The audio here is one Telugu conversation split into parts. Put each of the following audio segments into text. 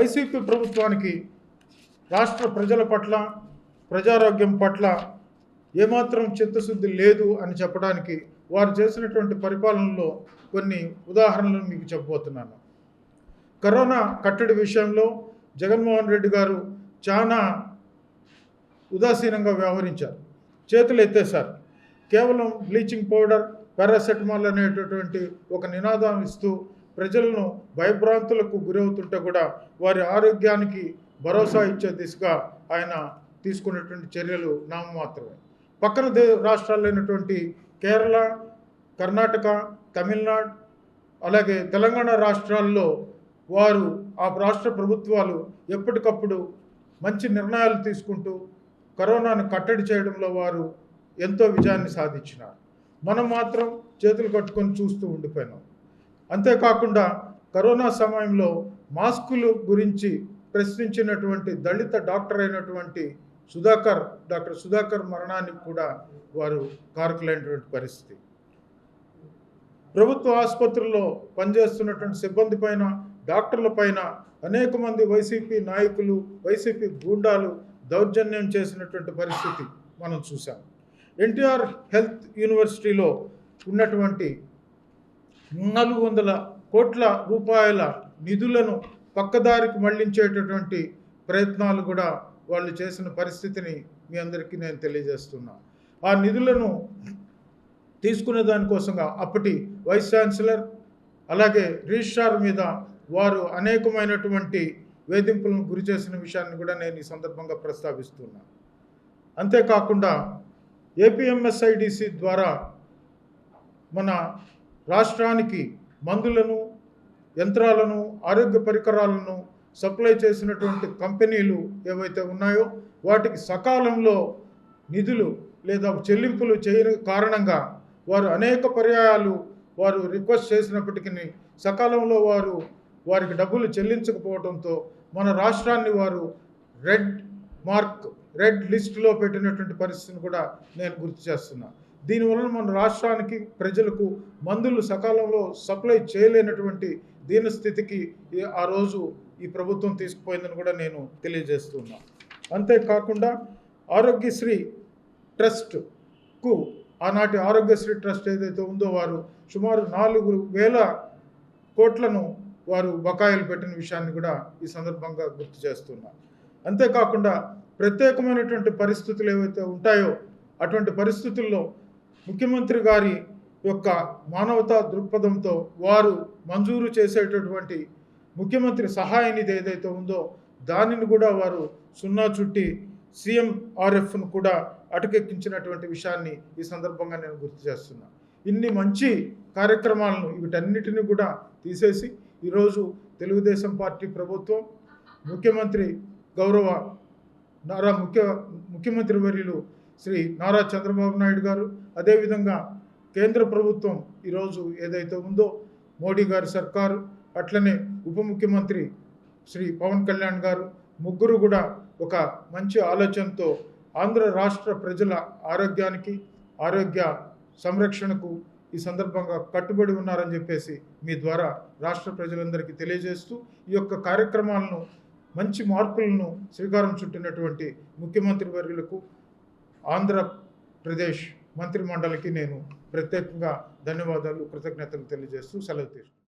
వైసీపీ ప్రభుత్వానికి రాష్ట్ర ప్రజల పట్ల ప్రజారోగ్యం పట్ల ఏమాత్రం చిత్తశుద్ధి లేదు అని చెప్పడానికి వారు చేసినటువంటి పరిపాలనలో కొన్ని ఉదాహరణలు మీకు చెప్పబోతున్నాను. కరోనా కట్టడి విషయంలో జగన్మోహన్ రెడ్డి గారు చాలా ఉదాసీనంగా వ్యవహరించారు. చేతులు ఎత్తేశారు. కేవలం బ్లీచింగ్ పౌడర్ పారాసెటమాల్ అనేటటువంటి ఒక నినాదం ఇస్తూ ప్రజలను భయభ్రాంతులకు గురవుతుంటే కూడా వారి ఆరోగ్యానికి భరోసా ఇచ్చే దిశగా ఆయన తీసుకున్నటువంటి చర్యలు నామమాత్రమే. పక్కన దే రాష్ట్రాలైనటువంటి కేరళ కర్ణాటక తమిళనాడు అలాగే తెలంగాణ రాష్ట్రాల్లో వారు ఆ రాష్ట్ర ప్రభుత్వాలు ఎప్పటికప్పుడు మంచి నిర్ణయాలు తీసుకుంటూ కరోనాను కట్టడి చేయడంలో వారు ఎంతో విజయాన్ని సాధించినారు. మనం మాత్రం చేతులు కట్టుకొని చూస్తూ ఉండిపోయినాం. అంతేకాకుండా కరోనా సమయంలో మాస్కులు గురించి ప్రశ్నించినటువంటి దళిత డాక్టర్ అయినటువంటి సుధాకర్ డాక్టర్ సుధాకర్ మరణానికి కూడా వారు కారకులైనటువంటి పరిస్థితి. ప్రభుత్వ ఆసుపత్రుల్లో పనిచేస్తున్నటువంటి సిబ్బంది పైన డాక్టర్ల పైన అనేక మంది వైసీపీ నాయకులు వైసీపీ గూండాలు దౌర్జన్యం చేసినటువంటి పరిస్థితి మనం చూసాం ఎన్టీఆర్ హెల్త్ యూనివర్సిటీలో ఉన్నటువంటి నాలుగు వందల కోట్ల రూపాయల నిధులను పక్కదారికి మళ్ళించేటటువంటి ప్రయత్నాలు కూడా వాళ్ళు చేసిన పరిస్థితిని మీ అందరికీ నేను తెలియజేస్తున్నా. ఆ నిధులను తీసుకునే దానికోసంగా అప్పటి వైస్ ఛాన్సలర్ అలాగే రిజిస్ట్రార్ మీద వారు అనేకమైనటువంటి వేధింపులను గురి చేసిన విషయాన్ని కూడా నేను ఈ సందర్భంగా ప్రస్తావిస్తున్నా. అంతేకాకుండా ఏపీఎంఎస్ఐడిసి ద్వారా మన రాష్ట్రానికి మందులను యంత్రాలను ఆరోగ్య పరికరాలను సప్లై చేసినటువంటి కంపెనీలు ఏవైతే ఉన్నాయో వాటికి సకాలంలో నిధులు లేదా చెల్లింపులు చేయని కారణంగా వారు అనేక పర్యాయాలు వారు రిక్వెస్ట్ చేసినప్పటికీ సకాలంలో వారు వారికి డబ్బులు చెల్లించకపోవడంతో మన రాష్ట్రాన్ని వారు రెడ్ మార్క్ రెడ్ లిస్టులో పెట్టినటువంటి పరిస్థితిని కూడా నేను గుర్తు చేస్తున్నాను దీనివలన మన రాష్ట్రానికి ప్రజలకు మందులు సకాలంలో సప్లై చేయలేనటువంటి దీనస్థితికి ఆ రోజు ఈ ప్రభుత్వం తీసుకుపోయిందని కూడా నేను తెలియజేస్తున్నా. అంతేకాకుండా ఆరోగ్యశ్రీ ట్రస్ట్కు ఆనాటి ఆరోగ్యశ్రీ ట్రస్ట్ ఏదైతే ఉందో వారు సుమారు నాలుగు వేల కోట్లను వారు బకాయిలు పెట్టిన విషయాన్ని కూడా ఈ సందర్భంగా గుర్తు చేస్తున్నా. అంతేకాకుండా ప్రత్యేకమైనటువంటి పరిస్థితులు ఏవైతే ఉంటాయో అటువంటి పరిస్థితుల్లో ముఖ్యమంత్రి గారి యొక్క మానవతా దృక్పథంతో వారు మంజూరు చేసేటటువంటి ముఖ్యమంత్రి సహాయ నిధి ఏదైతే ఉందో దానిని కూడా వారు సున్నా చుట్టి సీఎం ఆర్ఎఫ్ను కూడా అటకెక్కించినటువంటి విషయాన్ని ఈ సందర్భంగా నేను గుర్తు చేస్తున్నా. ఇన్ని మంచి కార్యక్రమాలను వీటన్నిటిని కూడా తీసేసి ఈరోజు తెలుగుదేశం పార్టీ ప్రభుత్వం ముఖ్యమంత్రి గౌరవ నారా ముఖ్య ముఖ్యమంత్రి వర్యులు శ్రీ నారా చంద్రబాబు నాయుడు గారు. అదేవిధంగా కేంద్ర ప్రభుత్వం ఈరోజు ఏదైతే ఉందో మోడీ గారి సర్కారు అట్లనే ఉప ముఖ్యమంత్రి శ్రీ పవన్ కళ్యాణ్ గారు ముగ్గురు కూడా ఒక మంచి ఆలోచనతో ఆంధ్ర రాష్ట్ర ప్రజల ఆరోగ్యానికి ఆరోగ్య సంరక్షణకు ఈ సందర్భంగా కట్టుబడి ఉన్నారని చెప్పేసి మీ ద్వారా రాష్ట్ర ప్రజలందరికీ తెలియజేస్తూ ఈ యొక్క కార్యక్రమాలను మంచి మార్పులను శ్రీకారం చుట్టినటువంటి ముఖ్యమంత్రి వర్యులకు ఆంధ్రప్రదేశ్ మంత్రి మండలికి నేను ప్రత్యేకంగా ధన్యవాదాలు కృతజ్ఞతలు తెలియజేస్తూ సెలవు తీసుకుంటాను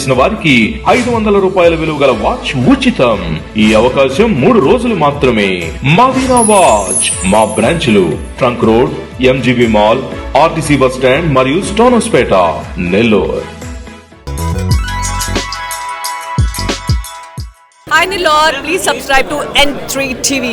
చేసిన వారికి ఐదు వందల రూపాయల విలువ గల వాచ్ ఉచితం. ఈ అవకాశం మూడు రోజులు మాత్రమే. మదీనా వాచ్ మా బ్రాంచ్లు trunk road MGB mall RTC bus stand మరియు Stonehousepet Nellore. Hi Nilor, please subscribe to N3 TV.